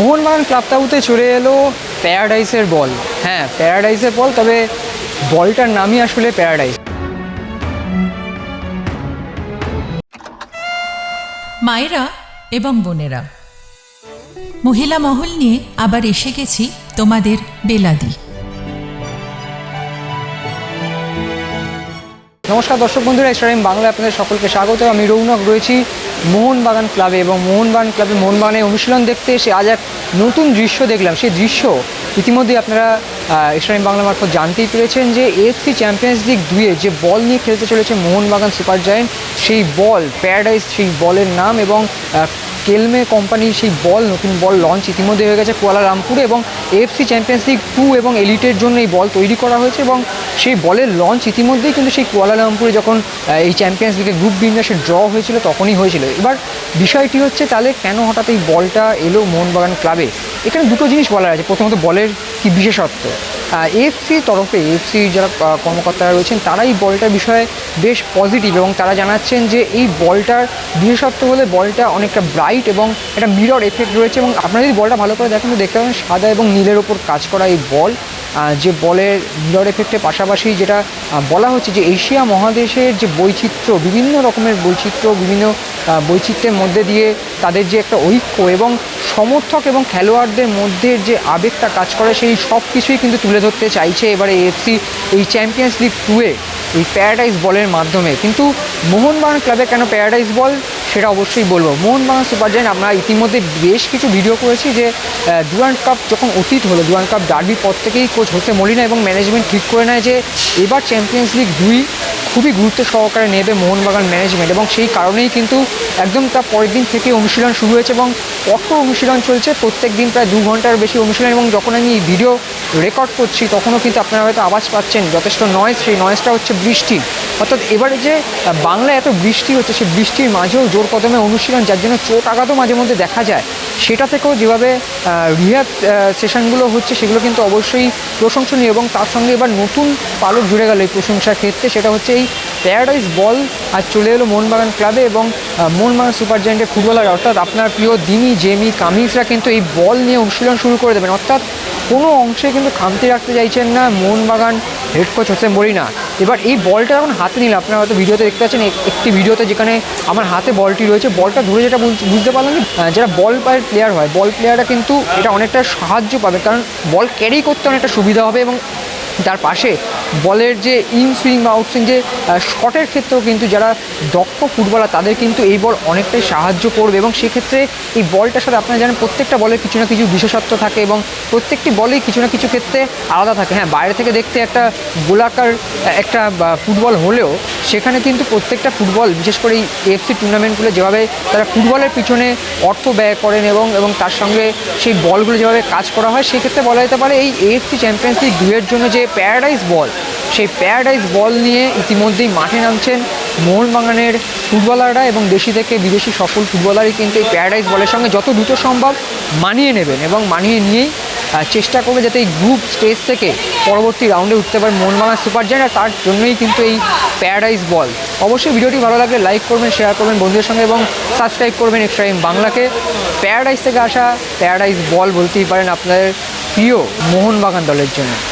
Mohun Bagan club তাবুতে চলে এলো প্যারাডাইসের বল। হ্যাঁ প্যারাডাইসের বল তবে বলটার নামই আসলে প্যারাডাইস। মায়েরা এবং বোনেরা মহিলা মহল নিয়ে আবার এসে গেছি তোমাদের বেলাদি। নমস্কার দর্শক বন্ধুরা এসআরএম বাংলা আপনাদের সকলকে স্বাগত। আমি রৌনক রয়েছি মোহনবাগান ক্লাবে এবং মোহনবাগান ক্লাবে মোহনবাগানের অনুশীলন দেখতে এসে আজ এক নতুন দৃশ্য দেখলাম। সেই দৃশ্য ইতিমধ্যে আপনারা ইসলামী বাংলা মারফত জানতেই পেরেছেন যে এফসি চ্যাম্পিয়ন্স লিগ দুয়ে যে বল নিয়ে খেলতে চলেছে মোহনবাগান সুপার জায়েন্ট, সেই বল, প্যারাডাইস সেই বলের নাম এবং কেলমে কোম্পানির সেই বল, নতুন বল লঞ্চ ইতিমধ্যে হয়ে গেছে কুয়ালালামপুরে এবং এএফসি চ্যাম্পিয়ন্স লিগ টু এবং এলিটের জন্য এই বল তৈরি করা হয়েছে এবং সেই বলের লঞ্চ ইতিমধ্যেই কিন্তু সেই কুয়ালালামপুরে যখন এই চ্যাম্পিয়ন্স লিগের গ্রুপ বিন্যাসের ড্র হয়েছিল তখনই হয়েছিল। এবার বিষয়টি হচ্ছে তাহলে কেন হঠাৎ এই বলটা এলো মোহনবাগান ক্লাবে এখানে দুটো জিনিস বলার আছে। প্রথমত বলের কি বিশেষত্ব? এএফসির তরফে এএফসির যারা কর্মকর্তারা রয়েছেন, তারা এই বলটার বিষয়ে বেশ পজিটিভ এবং তারা জানাচ্ছেন যে এই বলটার বিশেষত্ব হলে বলটা অনেকটা ব্রাইট এবং একটা মিরর এফেক্ট রয়েছে এবং আপনারা যদি বলটা ভালো করে দেখেন তো দেখতে পাবেন সাদা এবং নীলের ওপর কাজ করা এই বল। যে বলের মিরর এফেক্টের পাশাপাশি যেটা বলা হচ্ছে যে এশিয়া মহাদেশের যে বৈচিত্র্য, বিভিন্ন রকমের বৈচিত্র্য, বিভিন্ন বৈচিত্র্যের মধ্যে দিয়ে তাদের যে একটা ঐক্য এবং সমর্থক এবং খেলোয়াড়দের মধ্যে যে আবেগটা কাজ করে, সেই সব কিছুই কিন্তু তুলে ধরতে চাইছে এবারে এএফসি এই চ্যাম্পিয়ন্স লিগ টুয়ে এই প্যারাডাইস বলের মাধ্যমে। কিন্তু মোহনবাগান ক্লাবে কেন প্যারাডাইস বল সেটা অবশ্যই বলব। মোহনবাগান সুপার জায়েন্ট আমরা ইতিমধ্যে বেশ কিছু ভিডিও করেছি যে ডুয়ান কাপ যখন অতীত হলো ডুয়ান কাপ ডার্বির পর থেকেই কোচ হোসে মলিনা এবং ম্যানেজমেন্ট ঠিক করে নেয় যে, এবার চ্যাম্পিয়ন্স লিগ দুই খুবই গুরুত্ব সহকারে নেবে মোহনবাগান ম্যানেজমেন্ট এবং সেই কারণেই কিন্তু একদম তার পরের দিন থেকে অনুশীলন শুরু হয়েছে এবং কঠোর অনুশীলন চলছে। প্রত্যেক দিন প্রায় দু ঘণ্টার বেশি অনুশীলন এবং যখন আমি ভিডিও রেকর্ড করছি, তখনও কিন্তু আপনারা হয়তো আওয়াজ পাচ্ছেন, যথেষ্ট নয়েজ সেই নয়েজটা হচ্ছে বৃষ্টি। অর্থাৎ এবারে যে বাংলায় এত বৃষ্টি হচ্ছে, সেই বৃষ্টির মাঝেও জোর কদমে অনুশীলন, যার জন্য চোট আঘাতও মাঝে মধ্যে দেখা যায়। সেটা থেকেও যেভাবে রিহাব সেশনগুলো হচ্ছে, সেগুলো কিন্তু অবশ্যই প্রশংসনীয় এবং তার সঙ্গে এবার নতুন পালক জুড়ে গেল এই প্রশংসার ক্ষেত্রে। সেটা হচ্ছে এই প্যারাডাইস বল আর চলে এলো মোহনবাগান ক্লাবে এবং মোহনবাগান সুপার জায়েন্টের ফুটবলার অর্থাৎ আপনার প্রিয় দিমি, জেমি, কামিজরা কিন্তু এই বল নিয়ে অনুশীলন শুরু করে দেবেন। অর্থাৎ কোনো অংশে কিন্তু খামতি রাখতে চাইছেন না Mohun Bagan head coach Jose Molina. এবার এই বলটা যখন হাতে নিল আপনারা হয়তো ভিডিওতে দেখতে পাচ্ছেন একটি ভিডিওতে যেখানে আমার হাতে বলটি রয়েছে। বলটা ধরে যেটা বুঝ- বুঝতে পারলাম যারা বল পায়ের প্লেয়ার হয় বল প্লেয়াররা কিন্তু এটা অনেকটা সাহায্য পাবে। কারণ বল ক্যারি করতে অনেকটা সুবিধা হবে এবং তার পাশে বলের যে ইন সুইং বা আউট সুইং যে শটের ক্ষেত্রেও কিন্তু যারা দক্ষ ফুটবলার তাদের কিন্তু এই বল অনেকটাই সাহায্য করবে এবং সেক্ষেত্রে এই বলটার সাথে আপনারা জানেন প্রত্যেকটা বলের কিছু না কিছু বিশেষত্ব থাকে এবং প্রত্যেকটি বলেই কিছু না কিছু ক্ষেত্রে আলাদা থাকে। হ্যাঁ বাইরে থেকে দেখতে একটা গোলাকার একটা ফুটবল হলেও সেখানে কিন্তু প্রত্যেকটা ফুটবল, বিশেষ করে এই এফসি টুর্নামেন্টগুলো যেভাবে তারা ফুটবলের পিছনে অর্থ ব্যয় করেন এবং এবং তার সঙ্গে সেই বলগুলো যেভাবে কাজ করা হয়, সেক্ষেত্রে বলা যেতে পারে এই এএফসি চ্যাম্পিয়ন্স লিগ দুইয়ের জন্য যে প্যারাডাইস বল সেই প্যারাডাইস বল নিয়ে ইতিমধ্যেই মাঠে নামছেন মোহনবাগানের ফুটবলাররা এবং দেশি থেকে বিদেশি সকল ফুটবলারই কিন্তু এই প্যারাডাইস বলের সঙ্গে যত দ্রুত সম্ভব মানিয়ে নেবেন এবং মানিয়ে নিয়েই চেষ্টা করবে যাতে এই গ্রুপ স্টেজ থেকে পরবর্তী রাউন্ডে উঠতে পারে মোহনবাগান সুপার জায়েন্ট আর তার জন্যই কিন্তু এই প্যারাডাইস বল অবশ্যই ভিডিওটি ভালো লাগলে লাইক করবেন শেয়ার করবেন বন্ধুদের সঙ্গে এবং সাবস্ক্রাইব করবেন এক্সট্রা বাংলাকে। প্যারাডাইস থেকে আসা প্যারাডাইস বল বলতেই পারেন আপনাদের প্রিয় মোহনবাগান দলের জন্য।